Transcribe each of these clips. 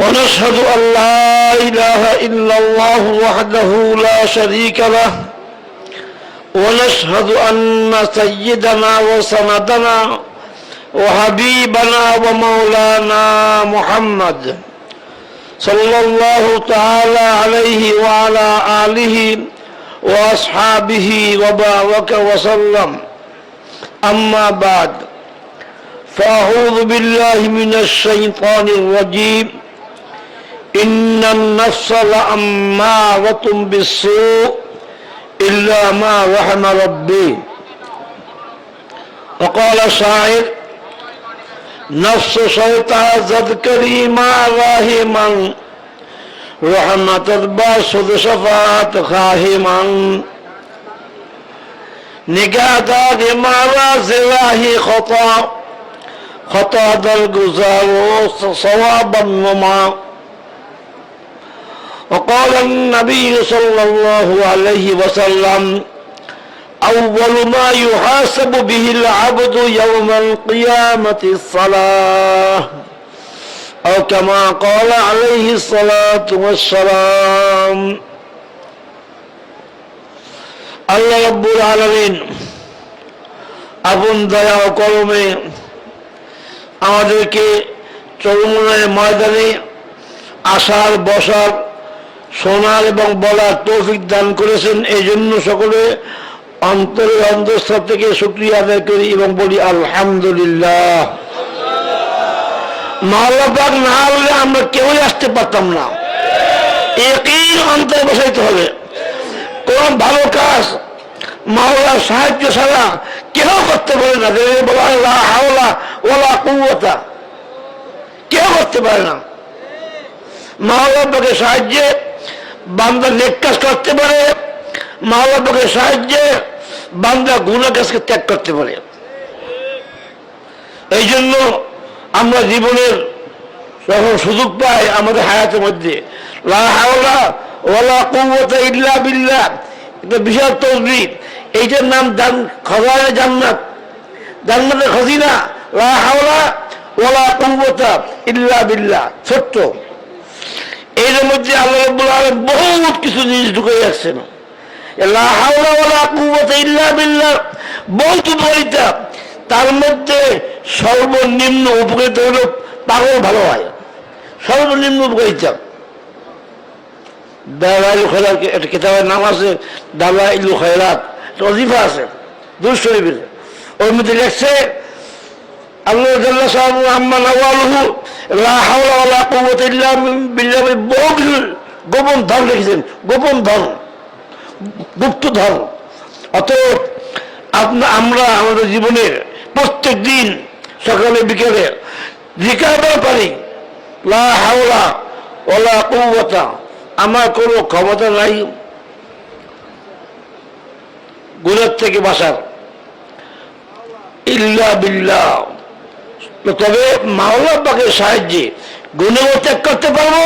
ونشهد أن لا إله إلا الله وحده لا شريك له ونشهد أن سيدنا وسندنا وحبيبنا ومولانا محمد صلى الله تعالى عليه وعلى آله وأصحابه وبارك وسلم. أما بعد فأعوذ بالله من الشيطان الرجيم. وقال الشاعر نفس شيطان زد كريما راهما رحمة الباسد شفاعت خاهما نگاه مارا زراهی خطا خطا در گزار صوابا وما وقال النبي صلى الله عليه وسلم أول ما يحاسب به العبد يوم القيامة الصلاة أو كما قال عليه الصلاة والسلام আল্লাহ রব্বুল আলমিন আপন দয়া ও কলমে আমাদেরকে চরমনের ময়দানে আসার বসার শোনার এবং বলার তৌফিক দান করেছেন। এই জন্য সকলে অন্তরের অন্তঃস্থল থেকে শুক্রিয়া আদায় করি এবং বলি, আলহামদুলিল্লাহ। মাওলাপাক না হলে আমরা কেউই আসতে পারতাম না। একই অন্তরে বসাইতে হবে। কোন ভালো কাজ মাওলার সাহায্য ছাড়া কেউ করতে পারে না। হাওলা ওলা কুয়াতা কেউ করতে পারে না। মাওলাপাকে সাহায্যে বান্দা নেক কাজ করতে পারে মাওলাপাকে সাহায্যে বান্দা গুণা কাজকে ত্যাগ করতে পারে। এই জন্য আমরা জীবনের যখন সুযোগ পাই আমাদের হায়াতের মধ্যে। ইল্লা বিল্লাহ। একটা বিশাল তসবির এইটার নাম জান, খজানে জান্নাত। জান্নাতের খজিনা। লা হাওলা ওলা কুওয়াতা ইল্লা বিল্লাহ। ছোট্ট। এর মধ্যে আল্লাহ রাব্বুল আলামিন বহুত কিছু জিনিস ঢুকে যাচ্ছেন বহুত উপকারিতা তার মধ্যে সর্বনিম্ন উপকারিতা হলো পাগল ভালো হয়। সর্বনিম্ন উপকারিতা। দাওয়াইল খয়রাত একটা কিতাবের নাম আছে দাওয়াইল খয়রাত। একটা অজিফা আছে দুর শরীফের। ওর মধ্যে লেখছে আল্লাহ জাল্লা সাহেব আম্মা নওয়ালহু লা হাওলা ওয়ালা কুওয়াতা ইল্লা বিল্লাহ বহু গোপন ধন লিখেছেন গোপন ধন, গুপ্ত ধন। অতএব আপনা আমরা আমাদের জীবনের প্রত্যেক দিন সকালে, বিকেলে জিজ্ঞাসা পারি লা হাওলা ওলা কুওয়াতা, আমার কোনো ক্ষমতা নাই গুণের থেকে বাসার ইল্লা বিল্লাহ। তবে মাওলা পাকের সাহায্যে গুণেও ত্যাগ করতে পারব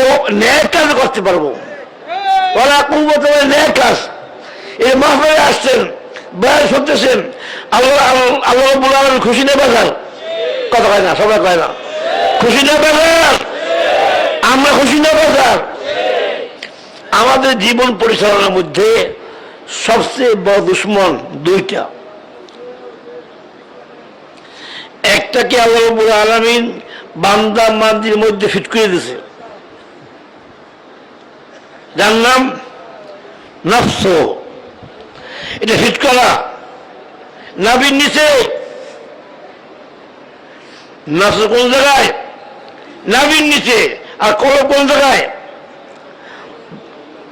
এবং ন্যায় কাজ করতে পারব। ওরা কুমত ন্যায় কাজ। এই মাহফিলে আসছেন, বয়ান শুনতেছেন, আল্লাহ আল্লাহ খুশি নেবে খান কথা কয় না, সবাই কয় না। খুশি নেবে খান আমরা খুশি নেবে খান আমাদের জীবন পরিচালনার মধ্যে সবচেয়ে বড় দুশ্মন দুইটা। একটাকে আল্লাহ আলমিন বান্দা মান্দির মধ্যে ফিট করে দিছে যার নাম নফস। এটা ফিট করা। নাবির নিচে। নফস কোন জায়গায়? নাবির নিচে। আর কলম কোন জায়গায়?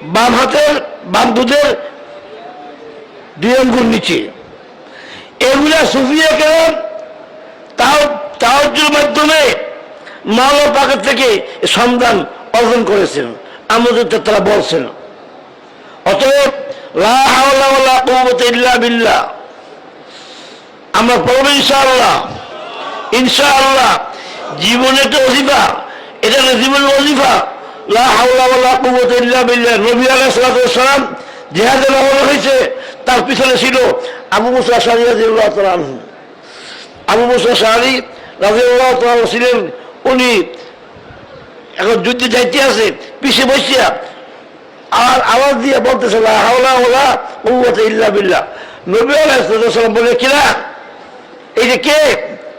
বাম হাতের, বাম দুধের দুই অঙ্গুর নিচে। এগুলা সুফিয়া কেন তাওয়াজ্জুর মাধ্যমে মাওলা পাকের থেকে সন্ধান অর্জন করেছেন আমাদের তারা বলছেন। অতএব বিল্লাহ। আমরা পড়ব ইনশাআল্লাহ। ইনশাআল্লাহ, জীবনে তো অজিফা, এটা জীবনের অজিফা। লা হাওলা ওয়ালা কুওয়াতা ইল্লা বিল্লাহ। নবী আলাইহিস সালাতু ওয়াস সালাম জিহাদে রওনা হয়েছে, তার পিছনে ছিল আবু মুসা আনহু। আবু মুসা আশআরী রাদিয়াল্লাহু তাআলা ছিলেন, উনি এখন যুদ্ধে যাইতে আছে, পিছে বসিয়া, আর আওয়াজ দিয়ে বলতেছে হাওলা ওয়ালা কুওয়াতা ইল্লা বিল্লাহ। নবী আলাইহিস সালাম বলে, কিরা? এই যে কে?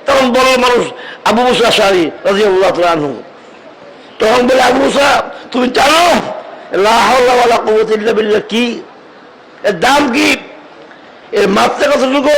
তখন বলে মানুষ আবু মুসা রাজিয়াল্লাহ তাআলা আনহু। তখন বলে, আবু মুসা, তুমি জানো, লা হাওলা ওয়ালা ইল্লা বিল্লাহ কি? এর দাম কি? এর মাত্রা কতটুকু?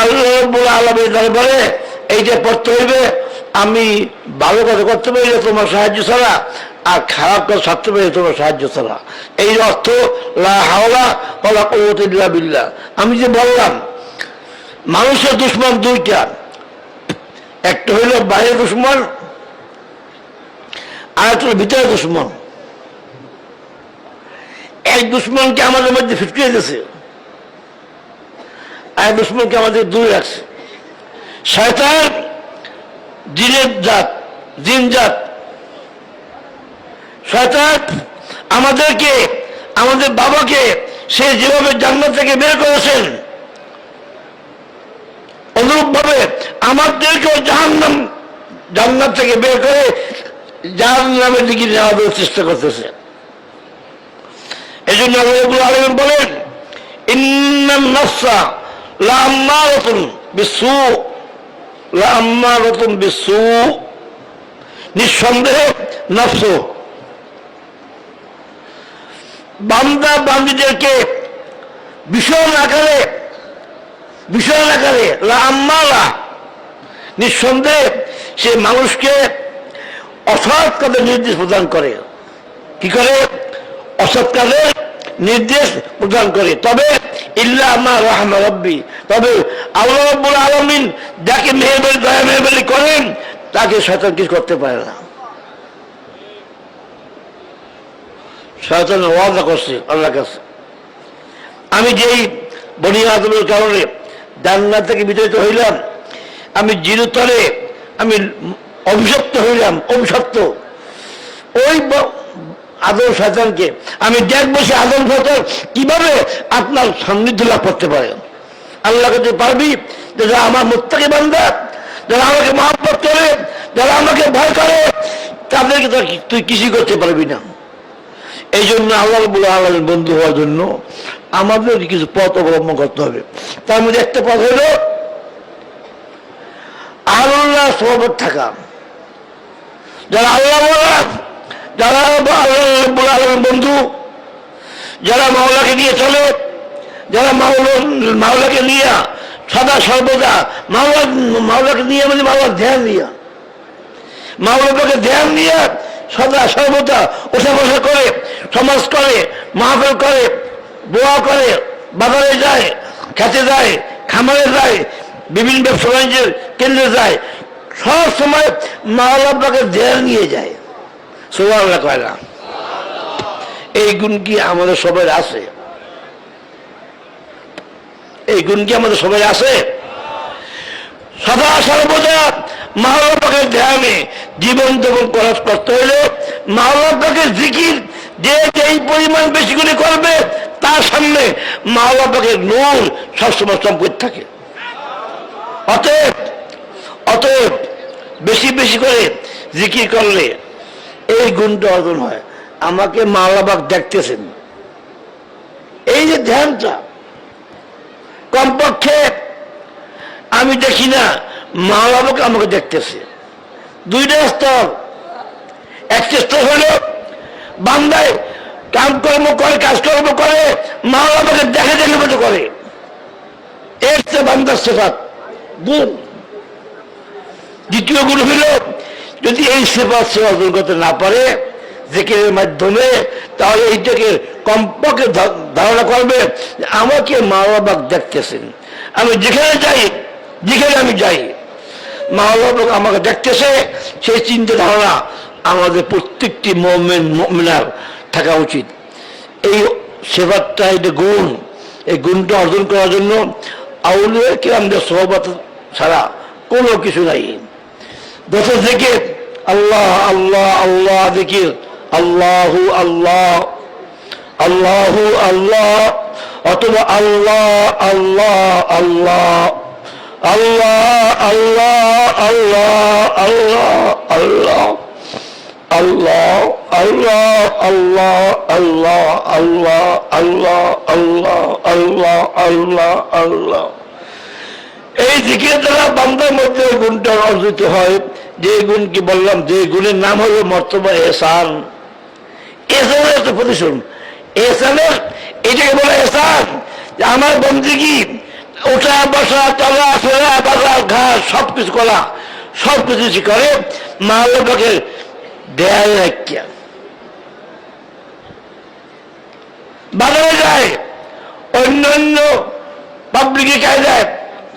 আল্লাহ আলামিন দরবারে এইটা পড়তে হইবে, আমি ভালো কথা করতে পারি তোমার সাহায্য ছাড়া, আর খারাপ কাজ ছাড়তে পারি তোমার সাহায্য ছাড়া। এই অর্থ, লা হাওলা বিল্লাহ। আমি যে বললাম, মানুষের দুশ্মন দুইটা। একটা হইল বাইরের দুশ্মন, আর একটা ভিতরে দুশ্মন। এক দুশ্মনকে আমাদের মধ্যে ফিটকিয়ে দিয়েছে। আর দুশ্মনকে আমাদের দূরে রাখছে। শয়তান, জিনের জাত, জিন জাত। শয়তান, আমাদেরকে, আমাদের বাবাকে সে যেভাবে জান্নাত থেকে বের করেছেন অনুরূপ ভাবে আমাদেরকেও জাহান্নাম, জান্নাত থেকে বের করে জাহান্নামের দিকে নেওয়ার চেষ্টা করতেছে। এই জন্য আলম বলেন, ইন্নান নাফসা লা আম্মারাতুন বিসু লা আম্মারাতুন বিসু, নিঃসন্দেহে নফস। বান্দা বান্দিদেরকে ভীষণ আকারে ভীষণ আকারে লা আম্মারা নিঃসন্দেহে সে মানুষকে অসৎ কাজের নির্দেশ প্রদান করে। কি করে? অসৎ কাজের নির্দেশ প্রদান করে। তবে ইল্লা আমার রহমা রব্বি, তবে আল্লাহ রব্বুল আলমিন যাকে মেহরবানি, দয়া মেহরবানি করেন, তাকে শয়তান কিছু করতে পারে না। শয়তান ওয়াদা করছে আল্লাহ কাছে। আমি যেই বনি আদমের কারণে জান্নাত থেকে বিতাড়িত হইলাম, আমি জিরুতলে আমি অভিশপ্ত হইলাম, অভিশপ্ত। ওই আদম শয়তানকে। আমি দেখব সে আদম শয়তান কীভাবে আপনার সান্নিধ্য লাভ করতে পারে। আল্লাহ কাছে পারবি যারা আমার মোত্তাকে বান্দা, যারা আমাকে মহাব্বত করে, যারা আমাকে ভয় করে, তাদেরকে তুই কিছুই করতে পারবি না। এই জন্য আল্লাহ বলে আল্লাহ বন্ধু হওয়ার জন্য আমাদের কিছু পথ অবলম্বন করতে হবে। তার মধ্যে একটা পথ হলো আল্লাহ সহবত থাকা। যারা আল্লাহ যারা বন্ধু, যারা মাওলাকে নিয়ে চলে, যারা মাওলা, মাওলাকে নিয়ে, সদা সর্বদা মাওলা, মাওলাকে নিয়ে মানে মাওলার ধ্যান নিয়ে। মাওলাকে ধ্যান নিয়ে সদা সর্বদা ওঠা বসা করে, সমাজ করে, মাহফিল করে বোয়া করে, বাজারে যায়, খেতে যায়, খামারে যায়, বিভিন্ন ব্যবসা বাণিজ্যের কেন্দ্রে যায়। সব সময় মাওলাকে ধ্যান নিয়ে যায়। কয় না এই গুণ কি আমাদের সবাই আছে? এই গুণ কি আমাদের সবাই আছে? সদা সর্বদা মাওলাপাকের ধ্যানে জীবন যাপন করা করতে হলে মাওলাপাকের জিকির যে যেই পরিমাণ বেশি করে করবে, তার সামনে মাওলাপাকের নূর সবসময় সম্পদ থাকে। অতএব অতএব বেশি বেশি করে জিকির করলে এই গুণটা অর্জন হয়। আমাকে মাওলাবাগ দেখতেছেন। এই যে ধ্যানটা, কমপক্ষে আমি দেখি না মাওলাবাকে আমাকে দেখতেছে। দুইটা স্তর একটা স্তর হলো বান্দায় কামকর্ম করে, কাজকর্ম করে মা বাবাকে দেখে দেখে মতো করে। এর বান্দার সেফাত গুণ। দ্বিতীয় গুণ হইল যদি এই সেবা সে অর্জন করতে না পারে জেকের মাধ্যমে, তাহলে এইটাকে কমপক্ষে ধারণা করবে আমাকে মা বাবা দেখতেছেন। আমি যেখানে যাই, যেখানে আমি যাই মা বাবা আমাকে দেখতেছে, সেই চিন্তা ধারণা আমাদের প্রত্যেকটি মোমেন, মোমিনার থাকা উচিত। এই সেবারটা এটা গুণ, এই গুণটা অর্জন করার জন্য আউলিয়া কিরামদের সহবত ছাড়া কোনো কিছু নাই। বছর থেকে আল্লাহ আল্লাহ আল্লাহ দেখি আল্লাহু আল্লাহ আল্লাহু আল্লাহ অথবা আল্লাহ আল্লাহ আল্লাহ আল্লাহ আল্লাহ আল্লাহ আল্লাহ আল্লাহ আল্লাহ আল্লাহ আল্লাহ আল্লাহ আল্লাহ আল্লাহ আল্লাহ আল্লাহ আল্লাহ এই দিকে দ্বারা বান্দার মধ্যে গুণটা অর্জিত হয় যে গুণ কি বললাম, যে গুণের নাম হলো মর্তবা এসান এসানের একটা প্রতিশোধ। এসানের এটাকে বলে এসান যে আমার বন্দিগি ওঠা, বসা, চলা, ফেরা বাজা ঘাস সব কিছু করা। সব কিছু করে মা বাবাকে দেয়াল রাখিয়া। বাজারে যায়। অন্য অন্য পাবলিকে কাজ যায়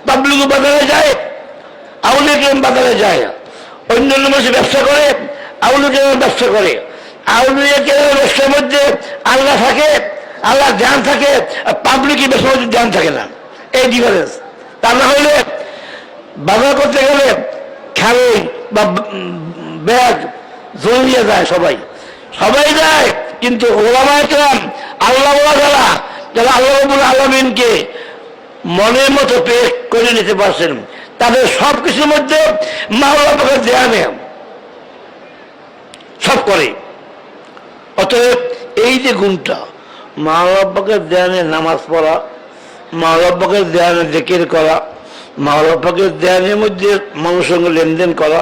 পাবলিকও বাজারে যায়। আউলে কেন বাজারে যায়। অন্য অন্য মানুষ ব্যবসা করে আউলে কেন ব্যবসা করে। আউলিয়া কেন ব্যবসার মধ্যে আল্লাহ থাকে আল্লাহ ধ্যান থাকে, আর পাবলিকের ব্যবসার মধ্যে ধ্যান থাকে না। এই ডিফারেন্স তা না হলে, বাজার করতে গেলে খেলে বা ব্যাগ জড়িয়ে যায় সবাই। সবাই যায়, কিন্তু ওলামায় কেরাম আল্লাহ বলা যারা আল্লাহ আলমিনকে মনের মতো পেশ করে নিতে পারছেন। তাদের সব কিছুর মধ্যে মাওলা পাকে দেয়া নেই সব করে। অতএব এই যে গুণটা মা বাবাকে দেয়ানে নামাজ পড়া মা বাবাকে দেয়ানে জেকের করা মা বাবাকে দেয়ানের মধ্যে মানুষের সঙ্গে লেনদেন করা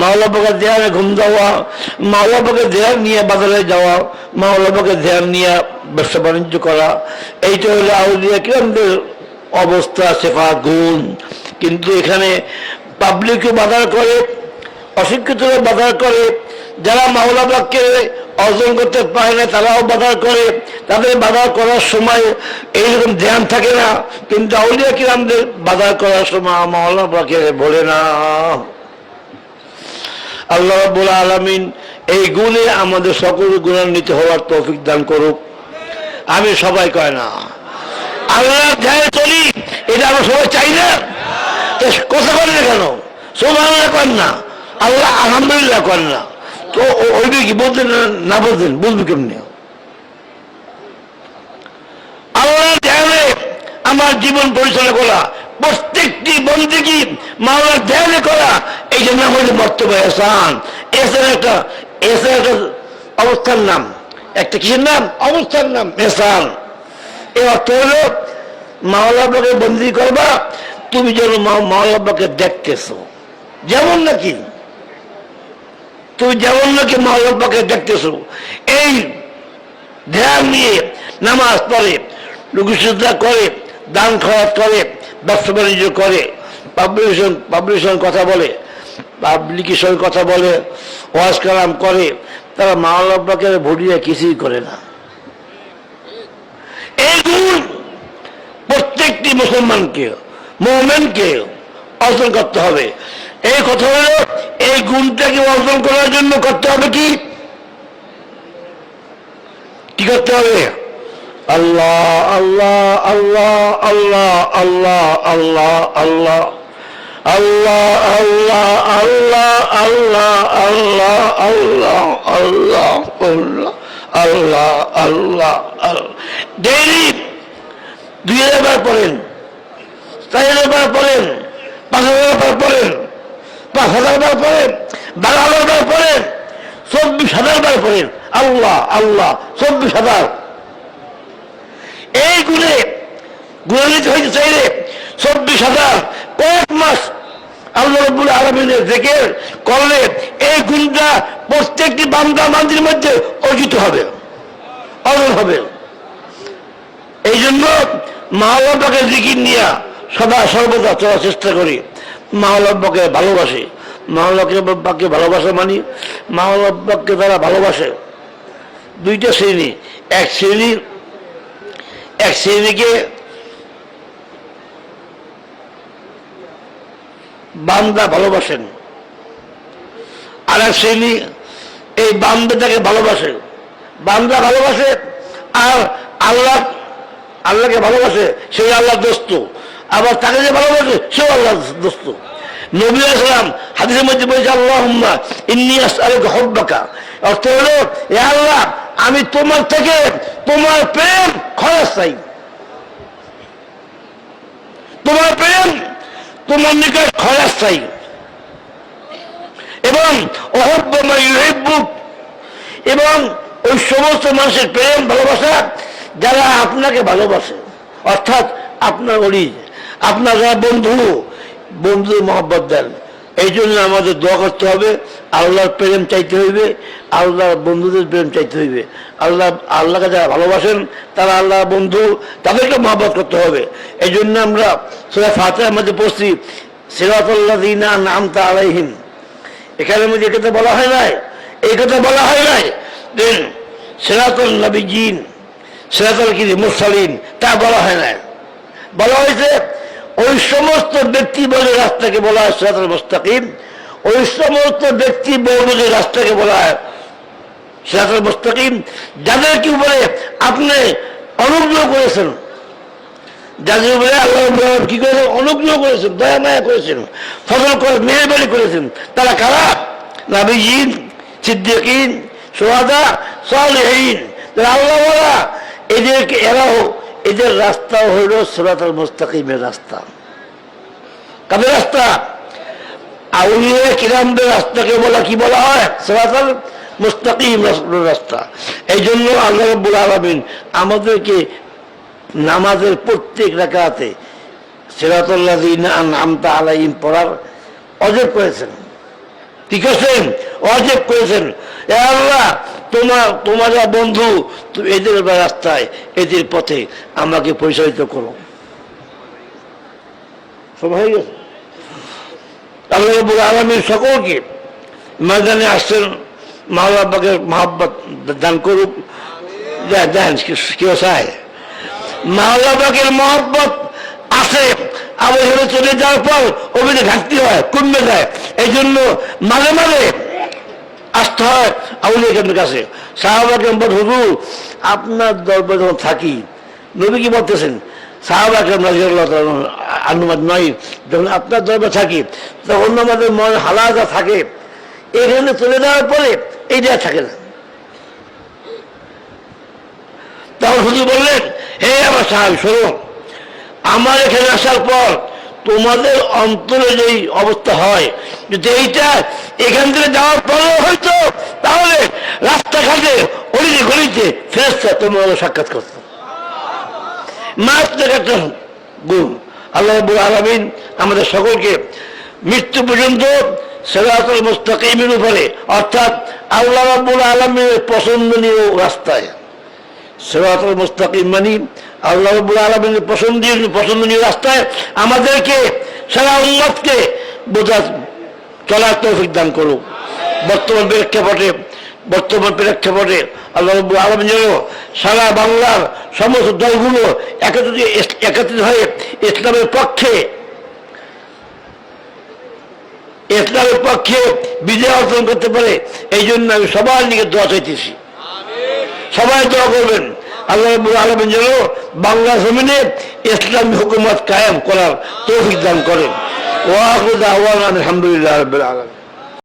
মা বাবাকে দেয়ানে ঘুম দেওয়া মা বাবাকে দেয়ান নিয়ে বাজারে যাওয়া মা বাবাকে দেয়ান নিয়ে ব্যবসা বাণিজ্য করা, এইটা হলো আউলিয়া কিরমদের অবস্থা সেফা গুণ। কিন্তু এখানে পাবলিকও বাজার করে অশিক্ষিতরা বাজার করে, যারা মাওলাবাগকে অর্জন করতে পারে না, তারাও বাজার করে। তাদের বাজার করার সময় এইরকম ধ্যান থাকে না, কিন্তু আউলিয়া কিরামদের বাজার করার সময় মাওলাবাগকে বলে না। আল্লাহ রাব্বুল আলামিন এই গুণে আমাদের সকল গুণান্বিত হওয়ার তৌফিক দান করুক। আমি সবাই কয় না। আল্লাহ চলি, এটা আমরা সবাই চাই না। কথা করেন না কেন? সোমান করেন না। আল্লাহ আলহামদুলিল্লাহ করেন না। তো ওইটা কি বলতেন না- বলতেন? বুঝবি কেমনি? আল্লাহ ধ্যানে আমার জীবন পরিচালনা করা, প্রত্যেকটি বন্দিকি মাওলার ধ্যানে করা, এই জন্য আমাদের বক্তব্য এসান এসান একটা এসান একটা অবস্থার নাম। একটা কিসের নাম? অবস্থার নাম এসান এই অর্থ হলো মাওলাবাকে বন্দি করবা তুমি যেন মা- মাওলাবাকে দেখতেছো। যেমন নাকি? তুমি যেমন নাকি মাওলাবাকে দেখতেছো। এই ধ্যান নিয়ে নামাজ পড়ে লুকিশ্রদ্ধা করে, দান খরচ করে, ব্যবসা বাণিজ্য করে পাবলিকেশন পাবলিকেশন কথা বলে পাবলিকেশন কথা বলে, ওয়াজ কালাম করে, তারা মাওলাবাকে ভুলিয়ে কিছুই করে না। এই গুণ প্রত্যেকটি মুসলমানকে মোমেনকে অর্জন করতে হবে এই কথা হলো এই গুণটাকে অর্জন করার জন্য করতে হবে কি কি করতে হবে আল্লাহ আল্লাহ আল্লাহ আল্লাহ আল্লাহ আল্লাহ আল্লাহ আল্লাহ আল্লাহ আল্লাহ আল্লাহ আল্লাহ আল্লাহ আল্লাহ আল্লাহ আল্লাহ আল্লাহ ডেইলি দুই হাজার পড়েন চার হাজার পড়েন, পাঁচ হাজার পড়েন, পাঁচ হাজার পড়েন হাজার পড়েন, চব্বিশ হাজার বার পড়েন। আল্লাহ আল্লাহ, চব্বিশ হাজার। এই গুণে হইতে চাইলে চব্বিশ হাজার কয়েক মাস আল্লাহ রব্বুল আলমিনের জেকের করলে এই গুণটা প্রত্যেকটি বান্দা মান্দির মধ্যে অর্জিত হবে হবে। এই জন্য মাহলাব্বাকে জিকির নিয়ে সদা সর্বদা চলার চেষ্টা করি। মাহলাব্বাকে ভালোবাসে। মাহলাব্বাকে ভালোবাসা মানি। মাহলাব্বাকে তারা ভালোবাসে, দুইটা শ্রেণি। এক শ্রেণি, এক শ্রেণীকে বান্দা ভালোবাসেন। আর এক শ্রেণি, এই বান্দাটাকে ভালোবাসে। বান্দা ভালোবাসে আর আল্লাহ, আল্লাহকে ভালোবাসে, সেই আল্লাহ দোস্ত। আবার তাকে যে ভালোবাসে, সেও আল্লাহ দোস্ত। নবী আসলাম হাদিসের মধ্যে বলছে আল্লাহ হব্বাকা। অর্থ হলো, এ আল্লাহ, আমি তোমার থেকে তোমার প্রেম খরচ চাই। তোমার প্রেম তোমার নিকট খরচ চাই। এবং ইউহিব্বুক। এবং ওই সমস্ত মানুষের প্রেম, ভালোবাসা যারা আপনাকে ভালোবাসে, অর্থাৎ আপনার অলি আপনার বন্ধু বন্ধু মহব্বত দেন। এই জন্য আমাদের দোয়া করতে হবে, আল্লাহর প্রেম চাইতে হইবে, আল্লাহর বন্ধুদের প্রেম চাইতে হইবে। আল্লাহ, আল্লাহকে যারা ভালোবাসেন, তারা আল্লাহর বন্ধু, তাদেরকে মহব্বত করতে হবে। এই জন্য আমরা সেটা ফাতেহার মধ্যে পড়ছি সিরাতুল্লাহ দিনা নাম তা আলাইহিম। এখানে মধ্যে কথা বলা হয় নাই? এই কথা বলা হয় নাই? সেরাতুল নবী জিন সেরাতুল কি, মুরসালিন, তা বলা হয় নাই। বলা হয়েছে ওই সমস্ত ব্যক্তি বলে রাস্তাকে বলা হয় সেরাতুল মুস্তাকিম। ওই সমস্ত ব্যক্তি বলে রাস্তাকে বলা হয় সেরাতুল মুস্তাকিম। যাদেরকে উপরে আপনি অনুগ্রহ করেছেন, যাদের উপরে আল্লাহ কি করেছেন? অনুগ্রহ করেছেন, দয়া মায়া করেছেন ফসল করে মেহরবানি করেছেন। তারা কারা? নাবিজিন সিদ্দিকিন, সোহাদা, সালেহীন। যারা আল্লাহ বলা, এদেরকে এরাও, এদের রাস্তাও হইল সুরাতুল মুস্তাকিমের রাস্তা। কাদের রাস্তা? আউলিয়া কিরামদের রাস্তাকে বলা, কি বলা হয়? সুরাতুল মুস্তাকিম রাস্তা। এই জন্য আল্লাহ রব্বুল আলমিন আমাদেরকে নামাজের প্রত্যেক রাকাতে সিরাতুল্লাহ আমতা আলাইম পড়ার অজেব করেছেন। ঠিক আছে? অজেব করেছেন। আল্লাহ, তোমার তোমার বন্ধু এদের রাস্তায়, এদের পথে আমাকে পরিচালিত করো। সব গেছে? আলমীর সকলকে ময়দানে আসছেন মাহবাবাকে মহাব্বত দান করুক। দেন কেউ চায় মাওলাবাগের মহব্বত আছে আবার চলে যাওয়ার পর অভিযোগ ঘাটতি হয়, কমে যায়। এই জন্য মাঝে মাঝে আসতে হয় আউলিয়াকের কাছে। সাহাবাকে হুজুর, আপনার দরবার যখন থাকি, নবী কি বলতেছেন? আনুমাত নয় যখন আপনার থাকি, তখন আমাদের মন হালাদা থাকে। এখানে চলে যাওয়ার পরে এইটা থাকে না। তখন বললেন, হে আমার সাহেব, শোনো, আমার এখানে আসার পর তোমাদের অন্তরে যেই অবস্থা হয়, যদি এইটা এখান থেকে যাওয়ার পরেও হয়তো তাহলে রাস্তাঘাটে অলিতে গলিতে ফেরস্তা তোমার সাক্ষাৎ করতো। মাত্র একটা গুণ। আল্লাহ রব্বুল আলমিন আমাদের সকলকে মৃত্যু পর্যন্ত সেরাতুল মুস্তাকিমের উপরে, অর্থাৎ আল্লাহ রব্বুল আলমীর পছন্দনীয় রাস্তায়। সেরাতুল মুস্তাকিম মানি আল্লাহ রব্বুল আলমীর পছন্দীয় পছন্দনীয় রাস্তায় আমাদেরকে সারা উন্মতকে বোঝা চলার তৌফিক দান করুক। বর্তমান প্রেক্ষাপটে বর্তমান প্রেক্ষাপটে আল্লাহ রব্বুল আলম যেন সারা বাংলার সমস্ত দলগুলো একত্রিত একত্রিত হয়ে ইসলামের পক্ষে ইসলামের পক্ষে বিজয় অর্জন করতে পারে এই জন্য আমি সবার দিকে দোয়া চাইতেছি। সবাই দোয়া করবেন। আল্লাহ রব্বুল আলমিন যেন বাংলা জমিনে ইসলামী হুকুমত কায়েম করার তৌফিক দান করেন। ওয়াহুদ আহ্বান আলহামদুলিল্লাহ রবিল আলম